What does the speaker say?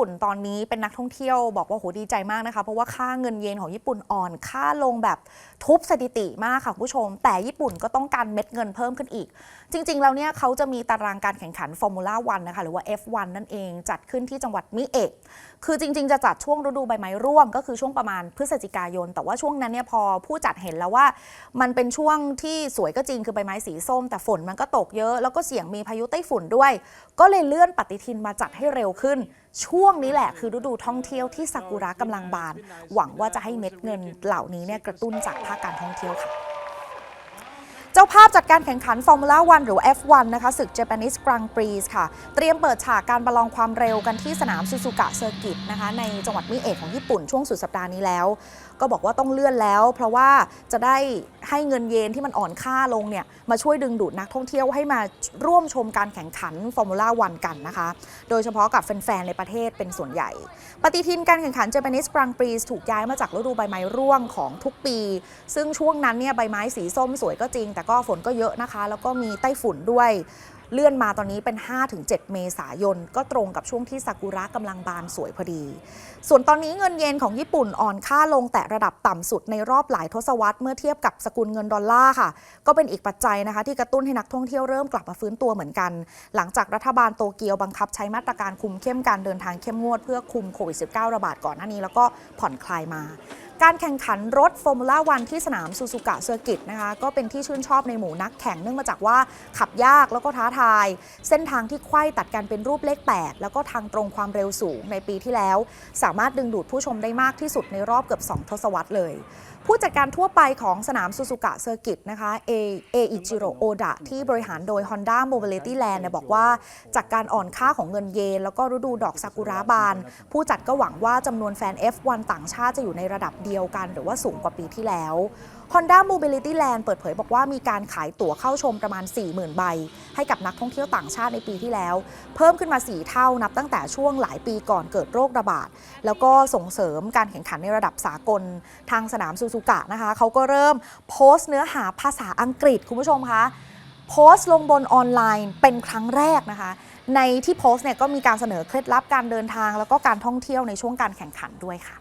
ปุ่นตอนนี้เป็นนักท่องเที่ยวบอกว่าโหดีใจมากนะคะ เพราะว่าค่าเงินเยนของญี่ปุ่นอ่อนค่าลงแบบทุบสถิติมากค่ะคุณผู้ชม แต่ญี่ปุ่นก็ต้องการเม็ดเงินเพิ่มขึ้นอีก จริง ๆ แล้วเนี่ยเขาจะมีตารางการแข่งขันฟอร์มูล่าวันนะคะหรือว่า F1 นั่นเองจัดขึ้นที่จังหวัดมิเอะคือจริง ๆ จะจัดช่วงฤดูใบไม้ร่วง ก็คือช่วงประมาณพฤศจิกายน แต่ว่าช่วงนั้นเนี่ยพอผู้จัดเห็นแล้วว่า มันเป็นช่วงที่สวยก็จริงคือใบไม้สีส้ม แต่ฝนมันก็ตกเยอะ แล้วก็เสี่ยงมีพายุไต้ฝุ่นด้วย ก็เลยเลื่อนปฏิทินมาจัดให้เร็วขึ้นช่วงนี้แหละคือฤดูท่องเที่ยวที่ซากุระกำลังบาน หวังว่าจะให้เม็ดเงินเหล่านี้เนี่ยกระตุ้นจากภาคการท่องเที่ยวค่ะ เจ้าภาพจัดการแข่งขันฟอร์มูล่าวันหรือ F1 นะคะศึก Japanese Grand Prix ค่ะ เตรียมเปิดฉากการประลองความเร็วกันที่สนามซูซูกะเซอร์กิตนะคะในจังหวัดมิเอะของญี่ปุ่นช่วงสุดสัปดาห์นี้แล้ว ก็บอกว่าต้องเลื่อนแล้ว เพราะว่าจะได้ให้เงินเยนที่มันอ่อนค่าลงเนี่ยมาช่วยดึงดูดนักท่องเที่ยวให้มาร่วมชมการแข่งขันฟอร์มูล่าวันกันนะคะ โดยเฉพาะกับแฟนๆในประเทศเป็นส่วนใหญ่ ปฏิทินการแข่งขัน Japanese Grand Prix ถูกย้ายมาจากฤดูใบไม้ร่วงของทุกปี ซึ่งช่วงนั้นเนี่ยใบไม้สีส้มสวยก็จริงแต่ก็ฝนก็เยอะนะคะ แล้วก็มีไต้ฝุ่นด้วยเลื่อนมาตอนนี้เป็น 5-7 เมษายน ก็ตรงกับช่วงที่ซากุระกำลังบานสวยพอดี ส่วนตอนนี้เงินเยนของญี่ปุ่นอ่อนค่าลงแต่ระดับต่ำสุดในรอบหลายทศวรรษเมื่อเทียบกับสกุลเงินดอลลาร์ค่ะ ก็เป็นอีกปัจจัยนะคะที่กระตุ้นให้นักท่องเที่ยวเริ่มกลับมาฟื้นตัวเหมือนกัน หลังจากรัฐบาลโตเกียวบังคับใช้มาตรการคุมเข้มการเดินทางเข้มงวดเพื่อคุมโควิด -19 ระบาดก่อนหน้านี้แล้วก็ผ่อนคลายมา การแข่งขันรถฟอร์มูล่าวันที่สนามซูซูกะเซอร์กิตนะคะก็เป็นที่ชื่นชอบในหมู่นักแข่งเนื่องมาจากว่าขับยากแล้วก็ท้าทาย เส้นทางที่ไขว้ตัดกันเป็นรูปเลข 8 แล้วก็ทางตรงความเร็วสูงในปีที่แล้ว สามารถดึงดูดผู้ชมได้มากที่สุดในรอบเกือบ 2 ทศวรรษเลย ผู้จัดการทั่วไปของสนามซูซูกะเซอร์กิตนะคะเอเออิจิโรโอดะที่บริหารโดย Honda Mobility Land เนี่ยบอกว่า จากการอ่อนค่าของเงินเยน แล้วก็ฤดูดอกซากุระบาน ผู้จัดก็หวังว่าจำนวนแฟน F1 ต่างชาติจะอยู่ในระดับเดียวกัน หรือว่าสูงกว่าปีที่แล้ว Honda Mobility Land เปิดเผยบอกว่ามีการขายตั๋วเข้าชมประมาณ 40,000 ใบ ให้กับนักท่องเที่ยวต่างชาติในปีที่แล้ว เพิ่มขึ้นมา 4 เท่านับตั้งแต่ช่วงหลายปีก่อนเกิดโรคระบาด แล้วก็ส่งเสริมการแข่งขันในระดับสากลทางสนามซูซูกะนะคะเขาก็เริ่มโพสต์เนื้อหาภาษาอังกฤษคุณผู้ชมคะโพสต์ลงบนออนไลน์เป็นครั้งแรกนะคะ ในที่โพสต์เนี่ยก็มีการเสนอเคล็ดลับการเดินทาง แล้วก็การท่องเที่ยวในช่วงการแข่งขันด้วยค่ะ